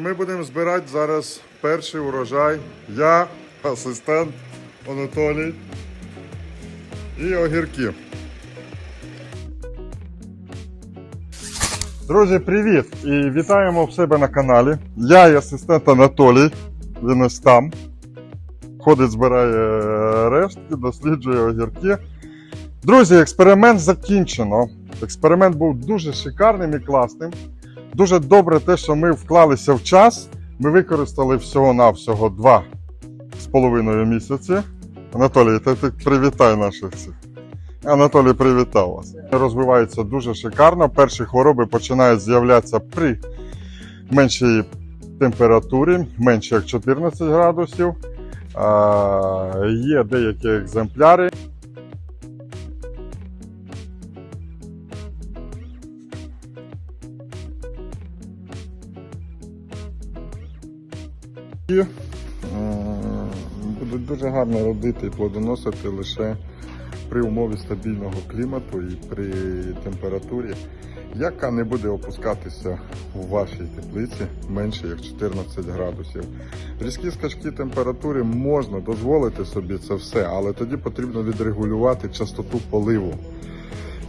ми будемо збирати зараз перший урожай. Я, асистент Анатолій і огірки. Друзі, привіт! І вітаємо в себе на каналі. Я і асистент Анатолій. Він ось там. Ходить, збирає е, рештки, досліджує огірки. Друзі, експеримент закінчено. Експеримент був дуже шикарним і класним. Дуже добре те, що ми вклалися в час. Ми використали всього-навсього два з половиною місяці. Анатолій, ти, ти привітай наших всіх. Анатолій привітав вас. Розвивається дуже шикарно. Перші хвороби починають з'являтися при меншій температурі, менше як 14 градусів. Є деякі екземпляри. І, е, будуть дуже гарно родити і плодоносити лише при умові стабільного клімату і при температурі, яка не буде опускатися у вашій теплиці менше як 14 градусів. Різкі скачки температури можна дозволити собі це все, але тоді потрібно відрегулювати частоту поливу.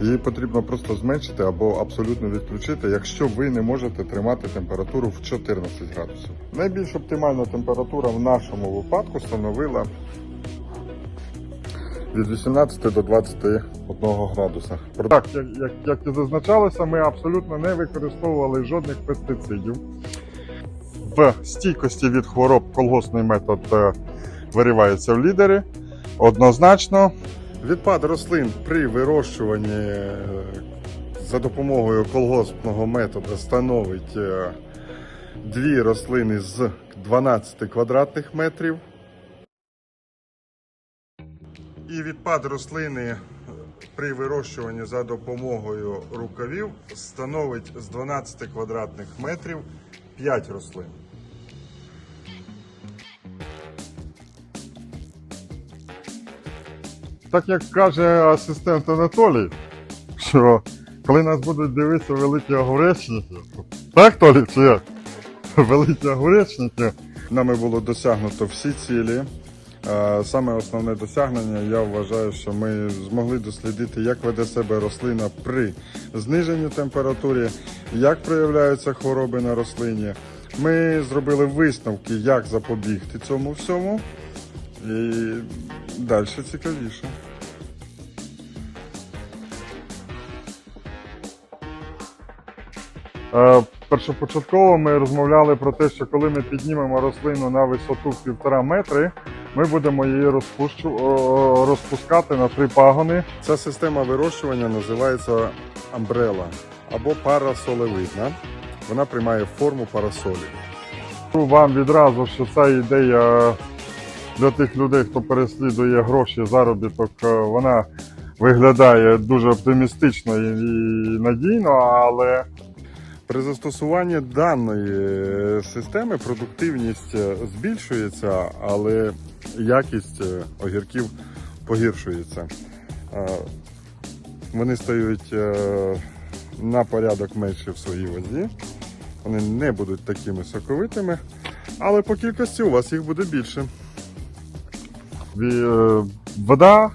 Її потрібно просто зменшити або абсолютно відключити, якщо ви не можете тримати температуру в 14 градусів. Найбільш оптимальна температура в нашому випадку становила від 18 до 21 градуса. Так, як, як, як і зазначалося, ми абсолютно не використовували жодних пестицидів. В стійкості від хвороб колгоспний метод е, виривається в лідери. Однозначно. Відпад рослин при вирощуванні е, за допомогою колгоспного методу становить е, дві рослини з 12 квадратних метрів. І відпад рослини при вирощуванні за допомогою рукавів становить з 12 квадратних метрів 5 рослин. Так як каже асистент Анатолій, що коли нас будуть дивитися великі огуречники, так, Толі, чи як? Великі огуречники, нами було досягнуто всі цілі. Е, Саме основне досягнення, я вважаю, що ми змогли дослідити, як веде себе рослина при зниженні температури, як проявляються хвороби на рослині. Ми зробили висновки, як запобігти цьому всьому. І далі цікавіше. Е, Першопочатково ми розмовляли про те, що коли ми піднімемо рослину на висоту півтора метри, ми будемо її розпущу, розпускати на три пагони. Ця система вирощування називається амбрела або парасолевидна. Вона приймає форму парасолі. Вам відразу, що ця ідея для тих людей, хто переслідує гроші, заробіток, е, вона виглядає дуже оптимістично і надійно, але при застосуванні даної е, системи продуктивність е, збільшується, але якість огірків погіршується. Вони стають на порядок менше в своїй вазі. Вони не будуть такими соковитими, але по кількості у вас їх буде більше. Е, Вода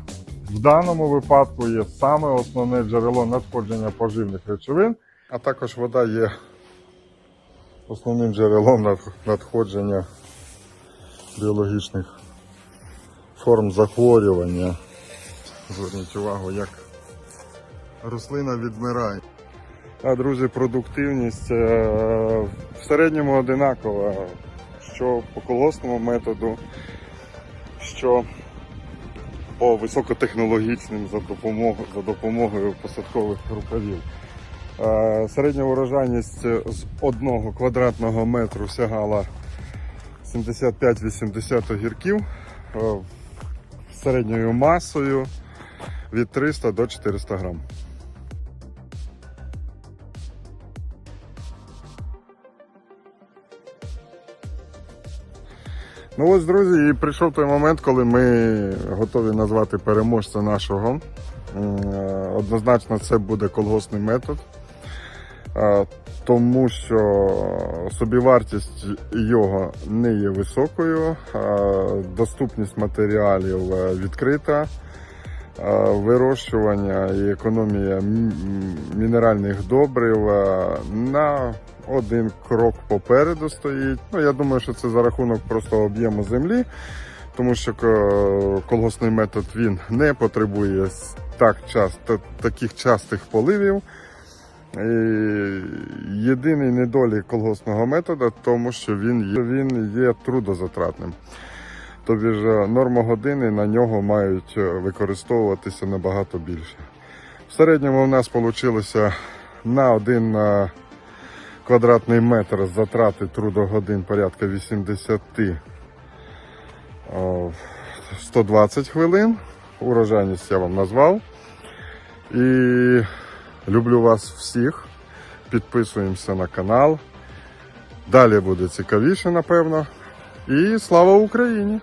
в даному випадку є саме основне джерело надходження поживних речовин, а також вода є основним джерелом надходження біологічних форм захворювання. Зверніть увагу, як рослина відмирає. А, друзі, продуктивність е, в середньому одинакова, що по колгоспному методу, що по високотехнологічним за допомогою, за допомогою посадкових рукавів. Е, Середня урожайність з одного квадратного метру сягала 75-80 огірків е, середньою масою від 300 до 400 грам. Ну ось, друзі, і прийшов той момент, коли ми готові назвати переможця нашого. Е, Однозначно, це буде колгоспний метод. Е, тому що собівартість його не є високою, доступність матеріалів е, відкрита, е, вирощування і економія мінеральних добрив е, на один крок попереду стоїть. Ну, я думаю, що це за рахунок просто об'єму землі, тому що ко- колгоспний метод він не потребує так часто, таких частих поливів. І єдиний недолік колгоспного методу, тому що він є, він є трудозатратним. Тобі ж е, норма години на нього мають е, використовуватися набагато більше. В середньому у нас вийшло на один е, квадратний метр затрати трудогодин порядка 80 120 хвилин. Урожайність я вам назвав. І люблю вас всіх. Підписуємося на канал. Далі буде цікавіше, напевно. І слава Україні!